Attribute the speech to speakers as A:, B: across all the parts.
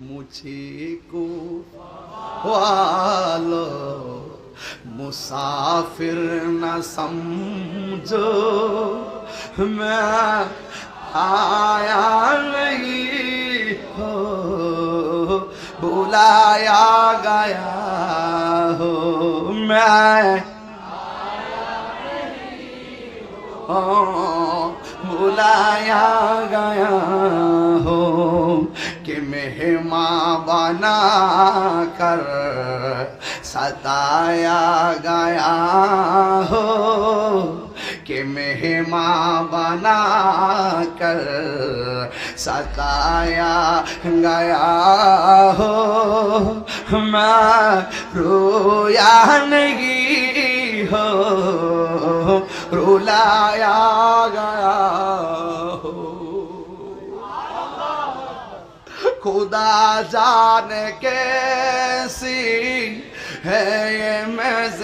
A: مجھے کو والو مسافر نہ سمجھو، میں آیا نہیں ہو بولایا گیا ہو، میں بلایا گیا کہ مہماں بنا کر ستایا گیا ہو۔ کہ مہماں بنا کر ستایا گیا ہو۔ میں رویا نہیں ہو۔ رولایا گیا खुदा जाने कैसी है ये मेजबानी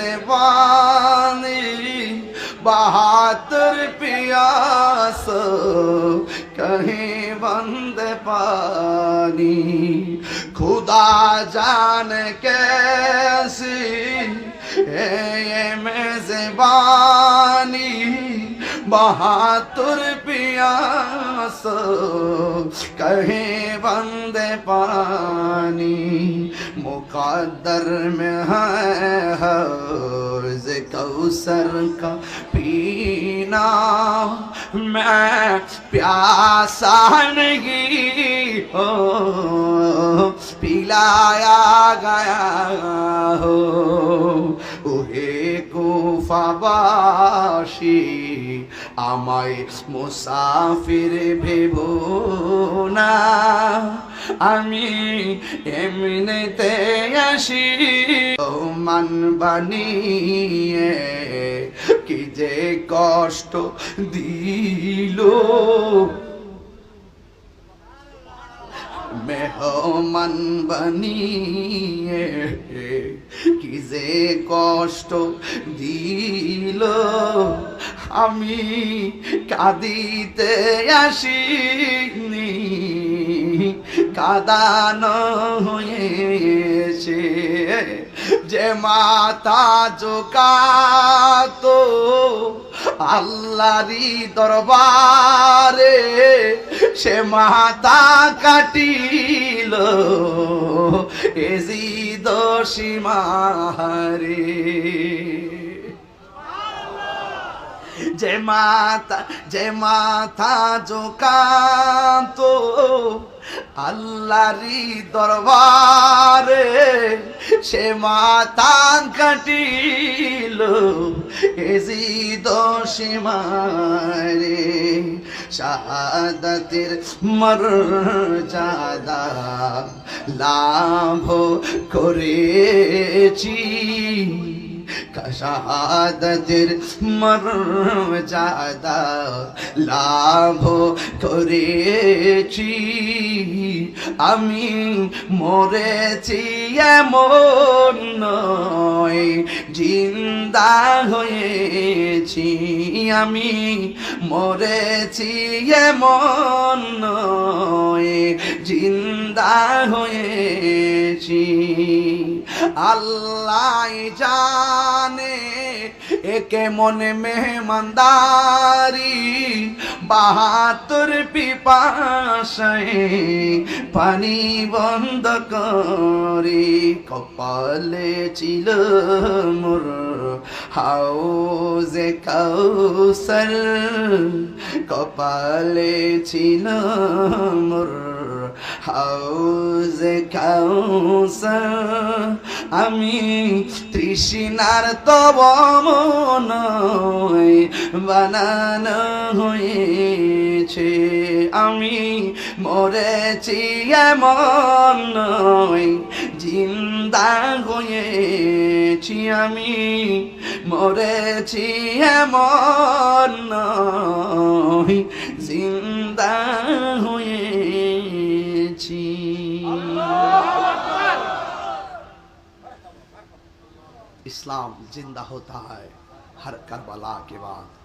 A: बहातर पियास कहीं बंद पानी खुदा जाने कैसी है ये मेजबानी بہاتر پیاس، کہیں بند پانی مقدر میں ہے حرز کوسر کا پینا۔ میں پیاسا نہیں ہو، پلایا گیا ہو۔ ওহে কুফাবাসী আমায় মুসাফির ভেব না। আমি এমনিতে আসি মান বানিয়ে কি যে কষ্ট দিল। মেহমান বানিয়ে যে কষ্ট দিল আমি কাঁদিতে আসিনি। কাদানো হয়েছে যে মাতা জোকাতো আল্লাহরি দরবারে। সে মাতা কাটিল। এজি দোষিমারে যে মাতা, যে মাথা জোকান্ত আল্লাহরি দরবারে, সে মাতা কাটিল এজি দোষিমারে শাহাদাতের মর্যাদা লাভ করেছি। শাহাদাতের মর্যাদা লাভ করেছি আমি মরেছি এমন জিন্দা হয়েছি আমি মরেছি এমন জিন্দা হয়েছি আল্লাহ জানে একে মনে মেহমানদারি। বাহাত্তর পিপাশায় পানি বন্ধ করে, কপালে ছিল মোর হাউজে কাউসার। কপালে ছিল মোর হাউজে কাউসার। আমি তৃষ্ণার তব মনয় বানানো হয়েছে। আমি মরেছি এমন নয়, জিন্দা হয়েছি। আমি মরেছি এমন নয়, জিন্দা اسلام زندہ ہوتا ہے ہر کربلا کے بعد۔